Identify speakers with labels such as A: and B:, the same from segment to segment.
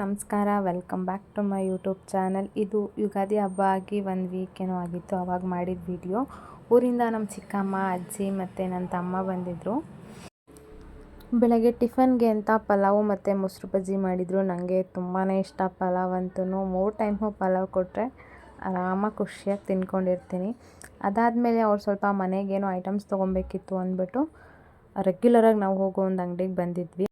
A: ನಮಸ್ಕಾರ welcome back to my YouTube channel ಇದು ಯುಗಾದಿ ಹಬ್ಬ ಆಗಿ ಒಂದು ವೀಕ್ ಆಗಿತ್ತು, ಅವಾಗ ಮಾಡಿದ ವಿಡಿಯೋ ಊರಿಂದ ನಮ್ಮ ಚಿಕ್ಕಮ್ಮ, ಅಜ್ಜಿ ಮತ್ತು ನನ್ನ ತಮ್ಮ ಬಂದಿದ್ದರು ಬೆಳಗ್ಗೆ ಟಿಫನ್ಗೆ ಅಂತ ಪಲಾವು ಮತ್ತು ಮೊಸರು ಬಜ್ಜಿ ಮಾಡಿದರು. ನನಗೆ ತುಂಬಾ ಇಷ್ಟ ಪಲಾವ್ ಅಂತೂ ಮೂರು ಟೈಮು ಪಲಾವ್ ಕೊಟ್ಟರೆ ಆರಾಮಾಗಿ ಖುಷಿಯಾಗಿ ತಿನ್ಕೊಂಡಿರ್ತೀನಿ. ಅದಾದಮೇಲೆ ಅವ್ರು ಸ್ವಲ್ಪ ಮನೆಗೇನೋ ಐಟಮ್ಸ್ ತೊಗೊಬೇಕಿತ್ತು ಅಂದ್ಬಿಟ್ಟು ರೆಗ್ಯುಲರಾಗಿ ನಾವು ಹೋಗೋ ಒಂದು ಅಂಗಡಿಗೆ ಬಂದಿದ್ವಿ.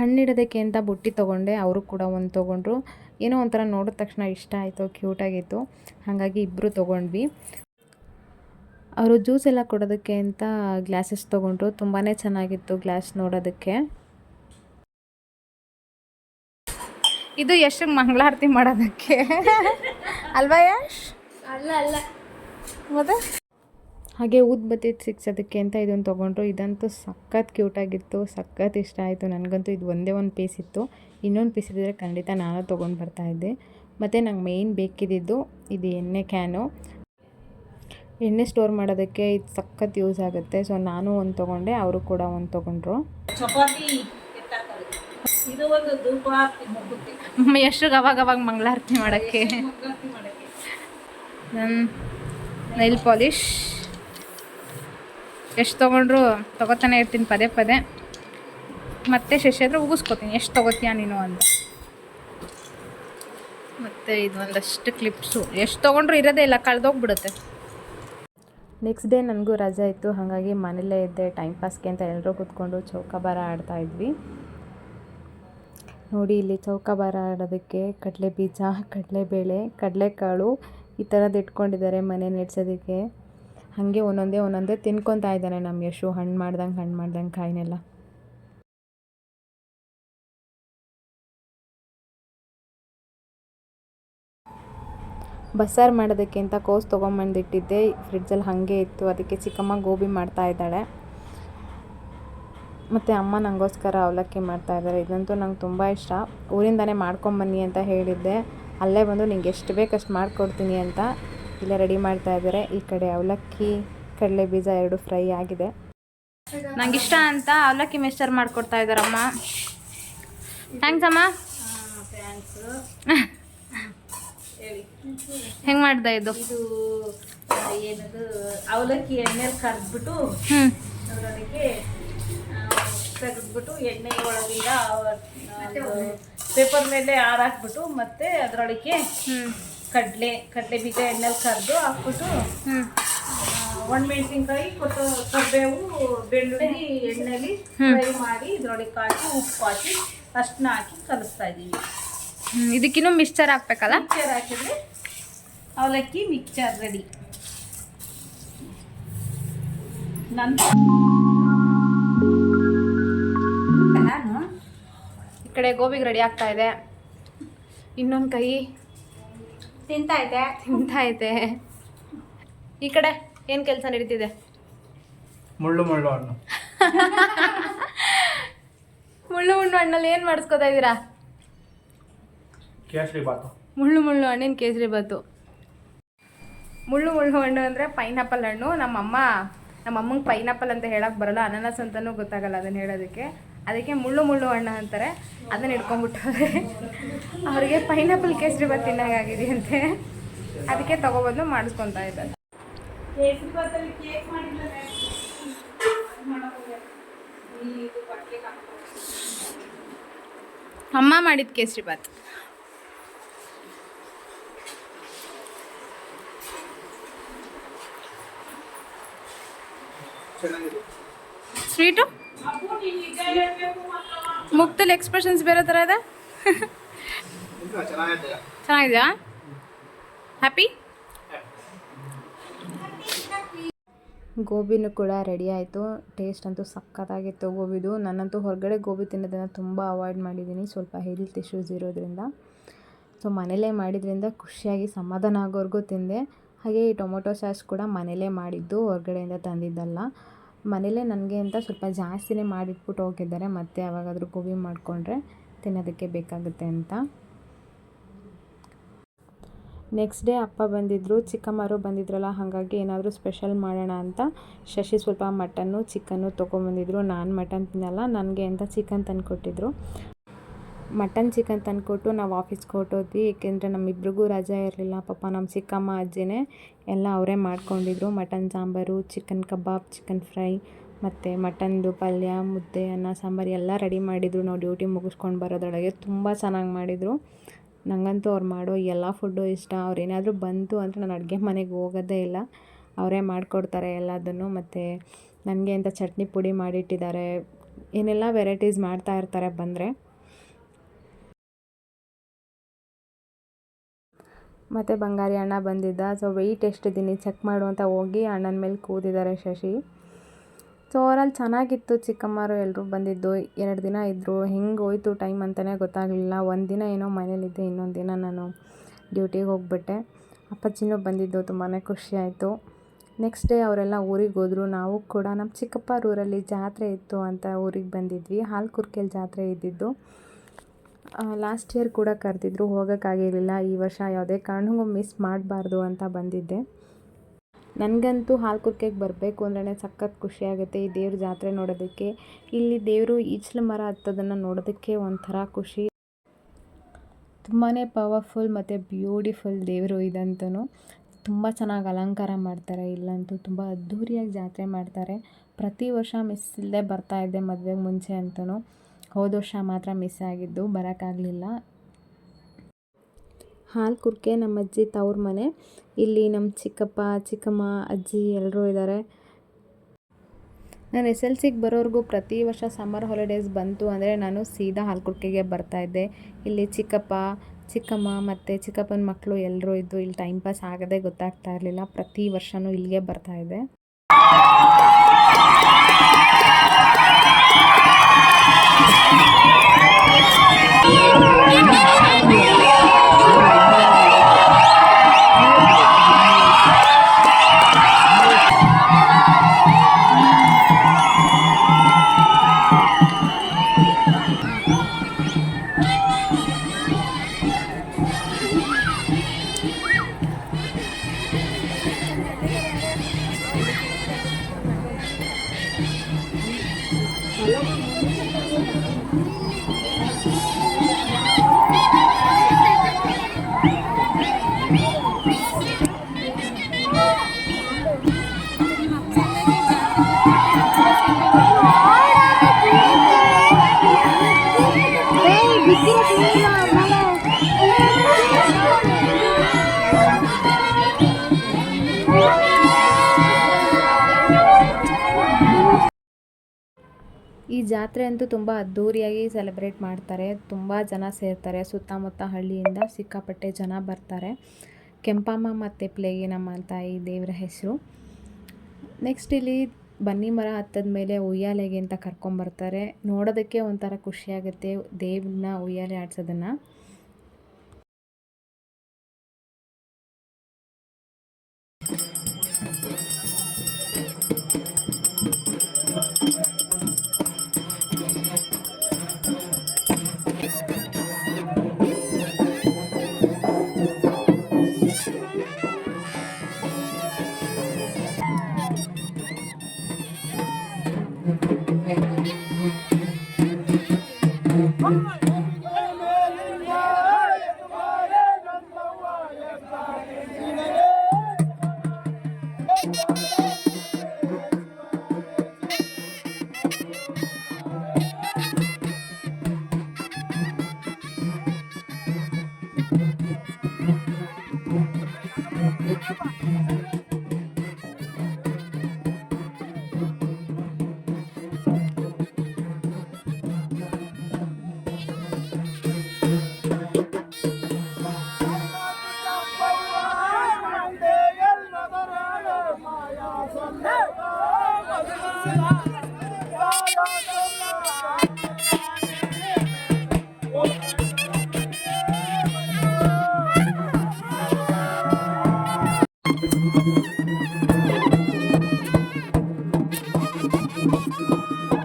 A: ಹಣ್ಣಿಡೋದಕ್ಕೆ ಅಂತ ಬುಟ್ಟಿ ತೊಗೊಂಡೆ ಅವರು ಕೂಡ ಒಂದು ತೊಗೊಂಡ್ರು. ಏನೋ ಒಂಥರ ನೋಡಿದ ತಕ್ಷಣ ಇಷ್ಟ ಆಯಿತು ಕ್ಯೂಟಾಗಿತ್ತು. ಹಾಗಾಗಿ ಇಬ್ಬರು ತೊಗೊಂಡ್ವಿ. ಅವರು ಜ್ಯೂಸ್ ಎಲ್ಲ ಕೊಡೋದಕ್ಕೆ ಅಂತ ಗ್ಲಾಸಸ್ ತೊಗೊಂಡ್ರು. ತುಂಬಾ ಚೆನ್ನಾಗಿತ್ತು ಗ್ಲಾಸ್ ನೋಡೋದಕ್ಕೆ. ಇದು ಎಷ್ಟು ಮಂಗಳಾರತಿ ಮಾಡೋದಕ್ಕೆ. ಅಲ್ವಾ ಯಶ್?
B: ಅಲ್ಲ ಅಲ್ಲ.
A: ಮತ್ತೆ? ಹಾಗೆ ಊದ್ಬತ್ತಿ ಸಿಕ್ಸೋದಕ್ಕೆ ಅಂತ ಇದೊಂದು ತೊಗೊಂಡ್ರು. ಇದಂತೂ ಸಖತ್ ಕ್ಯೂಟಾಗಿತ್ತು ಸಖತ್ ಇಷ್ಟ ಆಯಿತು. ನನಗಂತೂ ಇದು ಒಂದೇ ಒಂದು ಪೀಸ್ ಇತ್ತು. ಇನ್ನೊಂದು ಪೀಸ್ ಇದ್ದರೆ ಖಂಡಿತ ನಾನು ತೊಗೊಂಡು ಬರ್ತಾಯಿದ್ದೆ ಮತ್ತು ನಂಗೆ ಮೇಯ್ನ್ ಬೇಕಿದ್ದಿದ್ದು ಇದು ಎಣ್ಣೆ ಕ್ಯಾನು ಎಣ್ಣೆ ಸ್ಟೋರ್ ಮಾಡೋದಕ್ಕೆ ಇದು ಸಖತ್ ಯೂಸ್ ಆಗುತ್ತೆ. ಸೊ ನಾನು ಒಂದು ತೊಗೊಂಡೆ ಅವರು ಕೂಡ ಒಂದು ತೊಗೊಂಡ್ರು. ಎಷ್ಟು ಅವಾಗ ಅವಾಗ ಮಂಗಳಾರತಿ ಮಾಡಕ್ಕೆ? ನನ್ನ ನೈಲ್ ಪಾಲಿಶ್ ಎಷ್ಟು ತೊಗೊಂಡ್ರು ತೊಗೋತಾನೆ ಇರ್ತೀನಿ ಪದೇ ಪದೇ. ಮತ್ತೆ ಶಶಿ ಹತ್ರ ಉಗಿಸ್ಕೊತೀನಿ, ಎಷ್ಟು ತೊಗೋತೀಯ ನೀನು ಅಂತ. ಮತ್ತು ಇದು ಒಂದಷ್ಟು ಕ್ಲಿಪ್ಸು ಎಷ್ಟು ತೊಗೊಂಡ್ರು ಇರೋದೇ ಇಲ್ಲ, ಕಳೆದೋಗ್ಬಿಡುತ್ತೆ. ನೆಕ್ಸ್ಟ್ ಡೇ ನನಗೂ ರಜೆ ಇತ್ತು, ಹಾಗಾಗಿ ಮನೇಲೇ ಇದ್ದೆ ಟೈಮ್ ಪಾಸ್ಗೆ ಅಂತ ಎಲ್ಲರೂ ಕೂತ್ಕೊಂಡು ಚೌಕಾಬಾರ ಆಡ್ತಾ ಇದ್ವಿ. ನೋಡಿ, ಇಲ್ಲಿ ಚೌಕಾಬಾರ ಆಡೋದಕ್ಕೆ ಕಡಲೆ ಬೀಜ ಕಡಲೆಬೇಳೆ, ಕಡಲೆಕಾಳು ಈ ಥರದ್ದು ಇಟ್ಕೊಂಡಿದ್ದಾರೆ ಮನೆ ನೆಡ್ಸೋದಕ್ಕೆ. ಹಾಗೆ ಒಂದೊಂದೇ ಒಂದೊಂದೇ ತಿನ್ಕೊತಾ ಇದ್ದಾನೆ ನಮ್ಮ ಯಶು. ಹಣ್ಣು ಮಾಡ್ದಂಗೆ ಹಣ್ಣು ಮಾಡ್ದಂಗೆ ಕಾಯಿನೆಲ್ಲ. ಬಸ್ಸಾರು ಮಾಡೋದಕ್ಕೆ ಅಂತ ಕೋಸ್ ತೊಗೊಂಬಂದಿಟ್ಟಿದ್ದೆ. ಫ್ರಿಡ್ಜಲ್ಲಿ ಹಾಗೆ ಇತ್ತು. ಅದಕ್ಕೆ ಚಿಕ್ಕಮ್ಮ ಗೋಬಿ ಮಾಡ್ತಾ ಇದ್ದಾಳೆ. ಮತ್ತು ಅಮ್ಮ ನನಗೋಸ್ಕರ ಅವಲಕ್ಕಿ ಮಾಡ್ತಾ ಇದ್ದಾರೆ. ಇದಂತೂ ನಂಗೆ ತುಂಬ ಇಷ್ಟ. ಊರಿಂದನೇ ಮಾಡ್ಕೊಂಬನ್ನಿ ಅಂತ ಹೇಳಿದ್ದೆ. ಅಲ್ಲೇ ಬಂದು ನಿಂಗೆ ಎಷ್ಟು ಬೇಕು ಅಷ್ಟು ಮಾಡಿಕೊಡ್ತೀನಿ ಅಂತ. ಇಲ್ಲೇ ರೆಡಿ ಮಾಡ್ತಾ ಇದ್ದಾರೆ. ಈ ಕಡೆ ಅವಲಕ್ಕಿ ಕಡಲೆ ಬೀಜ ಎರಡು ಫ್ರೈ ಆಗಿದೆ. ನಂಗೆ ಇಷ್ಟ ಅಂತ ಅವಲಕ್ಕಿ ಮಿಕ್ಸ್ಚರ್ ಮಾಡ್ಕೊಡ್ತಾ ಇದ್ದಾರಮ್ಮ. ಥ್ಯಾಂಕ್ಸ್ ಅಮ್ಮ.
B: ಹೆಂಗ್
A: ಹೆಂಗೆ ಮಾಡ್ದೆ ಇದು?
B: ಇದು ಏನದು ಅವಲಕ್ಕಿ ಎಣ್ಣೆಲಿ ಕರ್ದ್ಬಿಟ್ಟು
A: ಅದಕ್ಕೆ
B: ಅದರೊಳಗೆ ತೆಗೆದ್ಬಿಟ್ಟು ಎಣ್ಣೆ ಒಳಗಿಂದ ಪೇಪರ್ ಮೇಲೆ ಹಾರಾಕ್ಬಿಟ್ಟು ಮತ್ತೆ ಅದರೊಳಗೆ ಕಡಲೆ ಕಡಲೆ ಬೀಜ ಎಣ್ಣೆಲಿ ಕರೆದು ಹಾಕ್ಬಿಟ್ಟು
A: ಒಣ
B: ಮೆಣಸಿನ್ಕಾಯಿ ಕೊಟ್ಟು ಕರಿಬೇವು ಬೆಳ್ಳುಳ್ಳಿ ಎಣ್ಣೆಲಿ ಫ್ರೈ ಮಾಡಿ ಇದ್ರೊಳಗೆ ಹಾಕಿ ಉಪ್ಪು ಹಾಕಿ ಅಷ್ಟನ್ನ ಹಾಕಿ ಕಲಿಸ್ತಾ ಇದ್ದೀವಿ.
A: ಇದಕ್ಕಿನ್ನೂ ಮಿಕ್ಸ್ಚರ್ ಹಾಕ್ಬೇಕಲ್ಲ?
B: ಮಿಕ್ಸ್ಚರ್ ಹಾಕಿದ್ರೆ ಅವಲಕ್ಕಿ ಮಿಕ್ಸ್ಚರ್ ರೆಡಿ. ನಂತರ ನಾನು
A: ಈ ಕಡೆ ಗೋಬಿಗೆ ರೆಡಿ ಆಗ್ತಾ ಇದೆ. ಇನ್ನೊಂದು ಕೈ
B: ತಿಂತಾ ಇದೆ
A: ತಿಂತಾ ಇದೆ ಈ ಕಡೆ ಏನು ಕೆಲಸ ನಡೀತಿದೆ?
C: ಮುಳ್ಳು ಮುಳ್ಳು ಹಣ್ಣು.
A: ಮುಳ್ಳು ಮುಳ್ಳು ಹಣ್ಣಲ್ಲಿ ಏನು ಮಾಡಿಸ್ಕೊತಾ ಇದ್ದೀರಾ?
C: ಕೇಸರಿ ಬಾತು.
A: ಮುಳ್ಳು ಮುಳ್ಳು ಹಣ್ಣಿನ ಕೇಸರಿ ಬಾತು. ಮುಳ್ಳು ಮುಳ್ಳು ಹಣ್ಣು ಅಂದರೆ ಪೈನಾಪಲ್ ಹಣ್ಣು. ನಮ್ಮಮ್ಮ ನಮ್ಮಮ್ಮಂಗೆ ಪೈನಾಪಲ್ ಅಂತ ಹೇಳಕ್ ಬರಲ್ಲ. ಅನಾನಸ್ ಅಂತಲೂ ಗೊತ್ತಾಗಲ್ಲ ಅದನ್ನ ಹೇಳೋದಕ್ಕೆ. ಅದಕ್ಕೆ ಮುಳ್ಳು ಮುಳ್ಳು ಹಣ್ಣು ಅಂತಾರೆ. ಅದನ್ನು ಹಿಡ್ಕೊಂಡ್ಬಿಟ್ಟವ್ರೆ. ಅವರಿಗೆ ಪೈನಾಪಲ್ ಕೇಸರಿ ಬಾತ್ ತಿನ್ನೋಂಗಾಗಿದೆ ಅಂತೆ ಅದಕ್ಕೆ ತಗೋಬಂದು ಮಾಡಿಸ್ಕೊತಾ ಇದ್ದಾರೆ. ಅಮ್ಮ ಮಾಡಿದ ಕೇಸರಿ ಬಾತ್
C: ಚೆನ್ನಾಗಿದೆ.
A: ಸ್ವೀಟು ಮುಕ್ತಲ್ಲಿ ಎಕ್ಸ್ಪ್ರೆಷನ್ಸ್ ಬೇರೆ ಥರ ಇದೆ? ಚೆನ್ನಾಗಿದೆಯಾ? ಹ್ಯಾಪಿ ಗೋಬಿನೂ ಕೂಡ ರೆಡಿ ಆಯಿತು. ಟೇಸ್ಟ್ ಅಂತೂ ಸಖತ್ತಾಗಿತ್ತು ಗೋಬಿದು. ನಾನಂತೂ ಹೊರಗಡೆ ಗೋಬಿ ತಿನ್ನೋದನ್ನು ತುಂಬ ಅವಾಯ್ಡ್ ಮಾಡಿದ್ದೀನಿ. ಸ್ವಲ್ಪ ಹೆಲ್ತ್ ಇಶ್ಯೂಸ್ ಇರೋದ್ರಿಂದ. ಸೊ ಮನೇಲೇ ಮಾಡಿದ್ರಿಂದ ಖುಷಿಯಾಗಿ ಸಮಾಧಾನ ಆಗೋರ್ಗೂ ತಿಂದೆ. ಹಾಗೆ ಈ ಟೊಮೊಟೊ ಸಾಸ್ ಕೂಡ ಮನೇಲೇ ಮಾಡಿದ್ದು, ಹೊರಗಡೆಯಿಂದ ತಂದಿದ್ದಲ್ಲ. ಮನೇಲೇ ನನಗೆ ಅಂತ ಸ್ವಲ್ಪ ಜಾಸ್ತಿನೇ ಮಾಡಿಟ್ಬಿಟ್ಟು ಹೋಗಿದ್ದಾರೆ, ಮತ್ತೆ ಯಾವಾಗಾದರೂ ಗೋಬಿ ಮಾಡಿಕೊಂಡ್ರೆ ತಿನ್ನೋದಕ್ಕೆ ಬೇಕಾಗುತ್ತೆ ಅಂತ. ನೆಕ್ಸ್ಟ್ ಡೇ ಅಪ್ಪ ಬಂದಿದ್ದರು ಚಿಕ್ಕಮ್ಮರು ಬಂದಿದ್ರಲ್ಲ, ಹಾಗಾಗಿ ಏನಾದರೂ ಸ್ಪೆಷಲ್ ಮಾಡೋಣ ಅಂತ. ಶಶಿ ಸ್ವಲ್ಪ ಮಟನ್ನು ಚಿಕನ್ನು ತೊಗೊಂಬಂದಿದ್ರು ನಾನು ಮಟನ್ ತಿನ್ನಲ್ಲ, ನನಗೆ ಅಂತ ಚಿಕನ್ ತಂದು ಕೊಟ್ಟಿದ್ರು ಮಟನ್ ಚಿಕನ್ ತಂದುಕೊಟ್ಟು ನಾವು ಆಫೀಸ್ಗೆ ಹೊರಟೋದ್ವಿ. ಏಕೆಂದರೆ ನಮ್ಮಿಬ್ರಿಗೂ ರಜೆ ಇರಲಿಲ್ಲ. ಪಾಪ ನಮ್ಮ ಚಿಕ್ಕಮ್ಮ, ಅಜ್ಜಿನೇ ಎಲ್ಲ ಅವರೇ ಮಾಡ್ಕೊಂಡಿದ್ರು. Mutton sambar, chicken kebab, chicken fry, ಮತ್ತು ಮಟನ್ದು ಪಲ್ಯ, ಮುದ್ದೆ, ಅನ್ನ, ಸಾಂಬಾರು ಎಲ್ಲ ರೆಡಿ ಮಾಡಿದರು. ನಾವು ಡ್ಯೂಟಿ ಮುಗಿಸ್ಕೊಂಡು ಬರೋದ್ರೊಳಗೆ ತುಂಬ ಚೆನ್ನಾಗಿ ಮಾಡಿದರು. ನನಗಂತೂ ಅವ್ರು ಮಾಡೋ ಎಲ್ಲ ಫುಡ್ಡು ಇಷ್ಟ. ಅವ್ರು ಏನಾದರೂ ಬಂತು ಅಂದರೆ ನಾನು ಅಡುಗೆ ಮನೆಗೆ ಹೋಗೋದೇ ಇಲ್ಲ. ಅವರೇ ಮಾಡಿಕೊಡ್ತಾರೆ ಎಲ್ಲದನ್ನು. ಮತ್ತು ನನಗೆ ಅಂತ ಚಟ್ನಿ ಪುಡಿ ಮಾಡಿಟ್ಟಿದ್ದಾರೆ. ಏನೆಲ್ಲ ವೆರೈಟೀಸ್ ಮಾಡ್ತಾ ಇರ್ತಾರೆ ಬಂದರೆ ಮತ್ತು ಬಂಗಾರಿ ಅಣ್ಣ ಬಂದಿದ್ದ. ಸೊ ವೆಯ್ಟ್ ಎಷ್ಟಿದ್ದೀನಿ ಚೆಕ್ ಮಾಡು ಅಂತ ಹೋಗಿ ಅಣ್ಣನ ಮೇಲೆ ಕೂತಿದ್ದಾರೆ ಶಶಿ. ಸೊ ಅವರಲ್ಲಿ ಚೆನ್ನಾಗಿತ್ತು ಚಿಕ್ಕಮ್ಮರು ಎಲ್ಲರೂ ಬಂದಿದ್ದು. ಎರಡು ದಿನ ಇದ್ದರು ಹೆಂಗೆ ಹೋಯ್ತು ಟೈಮ್ ಅಂತಲೇ ಗೊತ್ತಾಗಲಿಲ್ಲ. ಒಂದು ದಿನ ಏನೋ ಮನೇಲಿದ್ದೆ ಇನ್ನೊಂದು ದಿನ ನಾನು ಡ್ಯೂಟಿಗೆ ಹೋಗ್ಬಿಟ್ಟೆ. ಅಪ್ಪಾಜಿನೂ ಬಂದಿದ್ದು ತುಂಬಾ ಖುಷಿಯಾಯಿತು ನೆಕ್ಸ್ಟ್ ಡೇ ಅವರೆಲ್ಲ ಊರಿಗೆ ಹೋದರು. ನಾವು ಕೂಡ ನಮ್ಮ ಚಿಕ್ಕಪ್ಪ ಊರಲ್ಲಿ ಜಾತ್ರೆ ಇತ್ತು ಅಂತ ಊರಿಗೆ ಬಂದಿದ್ವಿ. ಹಾಲ್ಕುರ್ಕೆಲ್ ಜಾತ್ರೆ ಇದ್ದಿದ್ದು. ಲಾಸ್ಟ್ ಇಯರ್ ಕೂಡ ಕರೆದಿದ್ರು, ಹೋಗೋಕ್ಕಾಗಿರಲಿಲ್ಲ. ಈ ವರ್ಷ ಯಾವುದೇ ಕಾರಣಕ್ಕೂ ಮಿಸ್ ಮಾಡಬಾರ್ದು ಅಂತ ಬಂದಿದ್ದೆ. ನನಗಂತೂ ಹಾಲು ಕುರ್ಕೆಗೆ ಬರಬೇಕು ಅಂದ್ರೆ ಸಖತ್ ಖುಷಿ ಆಗುತ್ತೆ ಈ ದೇವ್ರ ಜಾತ್ರೆ ನೋಡೋದಕ್ಕೆ. ಇಲ್ಲಿ ದೇವರು ಈಚಲ ಮರ ಹತ್ತೋದನ್ನು ನೋಡೋದಕ್ಕೆ ಒಂಥರ ಖುಷಿ. ತುಂಬಾ ಪವರ್ಫುಲ್ ಮತ್ತು ಬ್ಯೂಟಿಫುಲ್ ದೇವರು ಇದಂತೂ ತುಂಬ ಚೆನ್ನಾಗಿ ಅಲಂಕಾರ ಮಾಡ್ತಾರೆ ಇಲ್ಲಂತೂ, ತುಂಬ ಅದ್ಧೂರಿಯಾಗಿ ಜಾತ್ರೆ ಮಾಡ್ತಾರೆ. ಪ್ರತಿ ವರ್ಷ ಮಿಸ್ ಇಲ್ಲದೆ ಬರ್ತಾಯಿದ್ದೆ ಮದುವೆಗೆ ಮುಂಚೆ ಅಂತೂ ಹೋದ ವರ್ಷ ಮಾತ್ರ ಮಿಸ್ ಆಗಿದ್ದು ಬರೋಕ್ಕಾಗಲಿಲ್ಲ ಹಾಲು ಕುರ್ಕೆ ನಮ್ಮ ಅಜ್ಜಿ ತವ್ರ ಮನೆ. ಇಲ್ಲಿ ನಮ್ಮ ಚಿಕ್ಕಪ್ಪ, ಚಿಕ್ಕಮ್ಮ, ಅಜ್ಜಿ ಎಲ್ಲರೂ ಇದ್ದಾರೆ ನಾನು ಎಸ್ ಎಲ್ ಸಿಗೆ ಬರೋರ್ಗೂ ಪ್ರತಿ ವರ್ಷ ಸಮ್ಮರ್ ಹಾಲಿಡೇಸ್ ಬಂತು ಅಂದರೆ ನಾನು ಸೀದಾ ಹಾಲ್ಕುರ್ಕೆಗೆ ಬರ್ತಾಯಿದ್ದೆ ಇಲ್ಲಿ ಚಿಕ್ಕಪ್ಪ, ಚಿಕ್ಕಮ್ಮ ಮತ್ತು ಚಿಕ್ಕಪ್ಪನ ಮಕ್ಕಳು ಎಲ್ಲರೂ ಇದ್ದು ಇಲ್ಲಿ ಟೈಮ್ ಪಾಸ್ ಆಗದೆ ಗೊತ್ತಾಗ್ತಾ ಇರಲಿಲ್ಲ. ಪ್ರತಿ ವರ್ಷವೂ ಇಲ್ಲಿಗೆ ಬರ್ತಾಯಿದ್ದೆ ಈ ಜಾತ್ರೆ ಅಂತೂ ತುಂಬ ಅದ್ಧೂರಿಯಾಗಿ ಸೆಲೆಬ್ರೇಟ್ ಮಾಡ್ತಾರೆ. ತುಂಬ ಜನ ಸೇರ್ತಾರೆ. ಸುತ್ತಮುತ್ತ ಹಳ್ಳಿಯಿಂದ ಸಿಕ್ಕಾಪಟ್ಟೆ ಜನ ಬರ್ತಾರೆ. ಕೆಂಪಮ್ಮ ಮತ್ತು ಪ್ಲೇಗಿನಮ್ಮ ಅಂತ ಈ ದೇವರ ಹೆಸರು. ನೆಕ್ಸ್ಟ್ ಇಲ್ಲಿ ಬನ್ನಿ ಮರ ಹತ್ತದ ಮೇಲೆ ಉಯ್ಯಾಲೆಗೆ ಅಂತ ಕರ್ಕೊಂಬರ್ತಾರೆ ನೋಡೋದಕ್ಕೆ ಒಂಥರ ಖುಷಿಯಾಗುತ್ತೆ ದೇವ್ರನ್ನ ಉಯ್ಯಾಲೆ ಆಡ್ಸೋದನ್ನು. Thank you.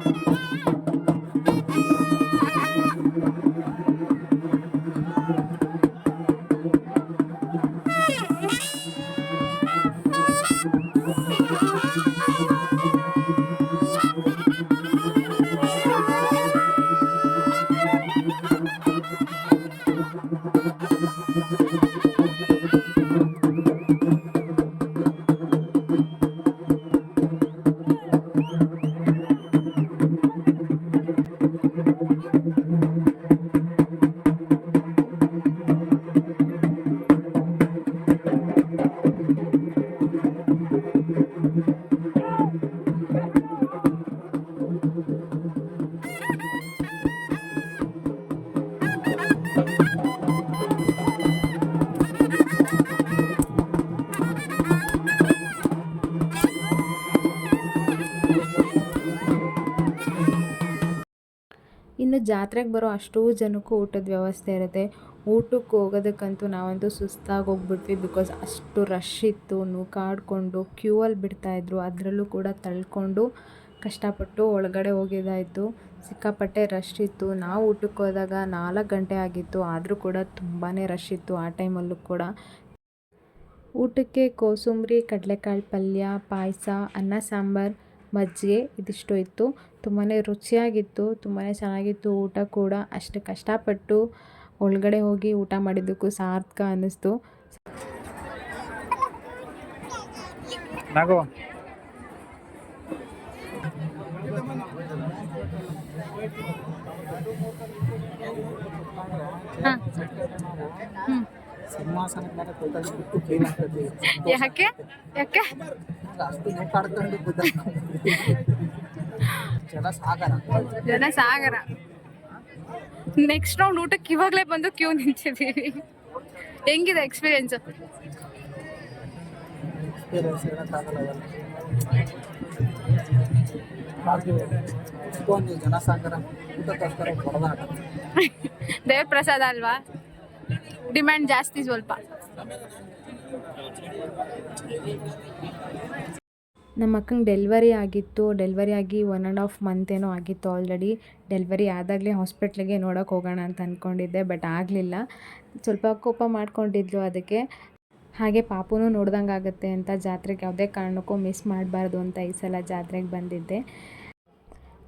A: ಜಾತ್ರೆಗೆ ಬರೋ ಅಷ್ಟೂ ಜನಕ್ಕೂ ಊಟದ ವ್ಯವಸ್ಥೆ ಇರುತ್ತೆ. ಊಟಕ್ಕೆ ಹೋಗೋದಕ್ಕಂತೂ ನಾವಂತೂ ಸುಸ್ತಾಗಿ ಹೋಗ್ಬಿಟ್ವಿ ಬಿಕಾಸ್ ಅಷ್ಟು ರಶ್ ಇತ್ತು. ನೂಕಾಡಿಕೊಂಡು ಕ್ಯೂ ಅಲ್ಲಿ ಬಿಡ್ತಾಯಿದ್ರು ಅದರಲ್ಲೂ ಕೂಡ ತಳ್ಕೊಂಡು ಕಷ್ಟಪಟ್ಟು ಒಳಗಡೆ ಹೋಗಿದ್ದಾಯಿತು ಸಿಕ್ಕಾಪಟ್ಟೆ ರಶ್ ಇತ್ತು. ನಾವು ಊಟಕ್ಕೆ ಹೋದಾಗ ನಾಲ್ಕು ಗಂಟೆ ಆಗಿತ್ತು. ಆದರೂ ಕೂಡ ತುಂಬಾ ರಶ್ ಇತ್ತು ಆ ಟೈಮಲ್ಲೂ ಕೂಡ. ಊಟಕ್ಕೆ ಕೋಸಂಬರಿ, ಕಡಲೆಕಾಳು ಪಲ್ಯ, ಪಾಯಸ, ಅನ್ನ ಸಾಂಬಾರು ಮಜ್ಜಿಗೆ ಇದಿಷ್ಟು ಇತ್ತು ತುಂಬಾ ರುಚಿಯಾಗಿತ್ತು ತುಂಬಾ ಚೆನ್ನಾಗಿತ್ತು ಊಟ ಕೂಡ. ಅಷ್ಟು ಕಷ್ಟಪಟ್ಟು ಒಳಗಡೆ ಹೋಗಿ ಊಟ ಮಾಡಿದ್ದಕ್ಕೂ ಸಾರ್ಥಕ ಅನ್ನಿಸ್ತು.
C: ನಾಗೋ. ಸಿಂಹಾಸನದ ಮೇಲೆ ಕೂತ್ಕೊಂಡು ಫೀಲ್ ಆಗ್ತದೆ
A: ಯಾಕೆ? ಯಾಕೆ?
C: ಅಷ್ಟು ನೂಕಾಡ್ಕೊಂಡು ಕೂತ ಜನ ಸಾಗರ
A: ಜನ ಸಾಗರ ನೆಕ್ಸ್ಟ್ ರೌಂಡ್ ಊಟಕ್ಕೆ ಇವಾಗಲೇ ಬಂದು ಕ್ಯೂ ನಿಂತಿದ್ದೀವಿ. ಹೆಂಗಿದೆ ಎಕ್ಸ್ಪೀರಿಯನ್ಸ್
C: ಎಕ್ಸ್ಪೀರಿಯನ್ಸ್ ಊಟಕ್ಕೋಸ್ಕರ ಹೊಡೆದಾಟ
A: ದೇವ್ರ ಪ್ರಸಾದ ಅಲ್ವಾ? ಡಿಮ್ಯಾಂಡ್ ಜಾಸ್ತಿ ಸ್ವಲ್ಪ. ನಮ್ಮ ಅಕ್ಕಂಗೆ ಡೆಲಿವರಿ ಆಗಿತ್ತು. ಡೆಲ್ವರಿ ಆಗಿ ಒನ್ ಆ್ಯಂಡ್ ಹಾಫ್ ಮಂತ್ ಏನೋ ಆಗಿತ್ತು ಆಲ್ರೆಡಿ ಡೆಲಿವರಿ ಆದಾಗಲೇ ಹಾಸ್ಪಿಟ್ಲಿಗೆ ನೋಡೋಕೆ ಹೋಗೋಣ ಅಂತ ಅಂದ್ಕೊಂಡಿದ್ದೆ ಬಟ್ ಆಗಲಿಲ್ಲ. ಸ್ವಲ್ಪ ಕೋಪ ಮಾಡ್ಕೊಂಡಿದ್ಲು ಅದಕ್ಕೆ. ಹಾಗೆ ಪಾಪುನೂ ನೋಡ್ದಂಗೆ ಆಗುತ್ತೆ ಅಂತ ಜಾತ್ರೆಗೆ ಯಾವುದೇ ಕಾರಣಕ್ಕೂ ಮಿಸ್ ಮಾಡಬಾರ್ದು ಅಂತ ಈ ಸಲ ಜಾತ್ರೆಗೆ ಬಂದಿದ್ದೆ.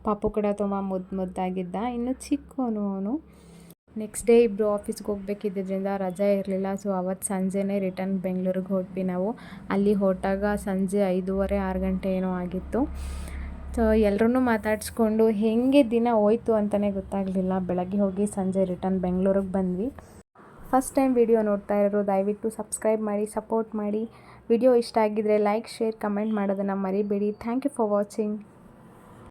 A: ಪಾಪು ಕೂಡ ತುಂಬ ಮುದ್ದು ಮುದ್ದಾಗಿದ್ದ. ಇನ್ನು ಚಿಕ್ಕವನು ಅವನು. ನೆಕ್ಸ್ಟ್ ಡೇ ಇಬ್ಬರು ಆಫೀಸ್ಗೆ ಹೋಗ್ಬೇಕಿದ್ದರಿಂದ ರಜೆ ಇರಲಿಲ್ಲ. ಸೊ ಅವತ್ತು ಸಂಜೆನೇ ರಿಟರ್ನ್ ಬೆಂಗಳೂರಿಗೆ ಹೊರಟ್ವಿ ನಾವು. ಅಲ್ಲಿ ಹೊರಟಾಗ ಸಂಜೆ ಐದೂವರೆ, ಆರು ಗಂಟೆ ಏನೋ ಆಗಿತ್ತು. ಸೊ ಎಲ್ಲರೂ ಮಾತಾಡಿಸ್ಕೊಂಡು ಹೇಗೆ ದಿನ ಹೋಯ್ತು ಅಂತಲೇ ಗೊತ್ತಾಗಲಿಲ್ಲ. ಬೆಳಗ್ಗೆ ಹೋಗಿ ಸಂಜೆ ರಿಟರ್ನ್ ಬೆಂಗಳೂರಿಗೆ ಬಂದ್ವಿ. ಫಸ್ಟ್ ಟೈಮ್ ವಿಡಿಯೋ ನೋಡ್ತಾ ಇರೋರು, ದಯವಿಟ್ಟು ಸಬ್ಸ್ಕ್ರೈಬ್ ಮಾಡಿ ಸಪೋರ್ಟ್ ಮಾಡಿ. ವಿಡಿಯೋ ಇಷ್ಟ ಆಗಿದ್ದರೆ ಲೈಕ್ ಶೇರ್ ಕಮೆಂಟ್ ಮಾಡೋದನ್ನು ಮರಿಬೇಡಿ. Thank you for watching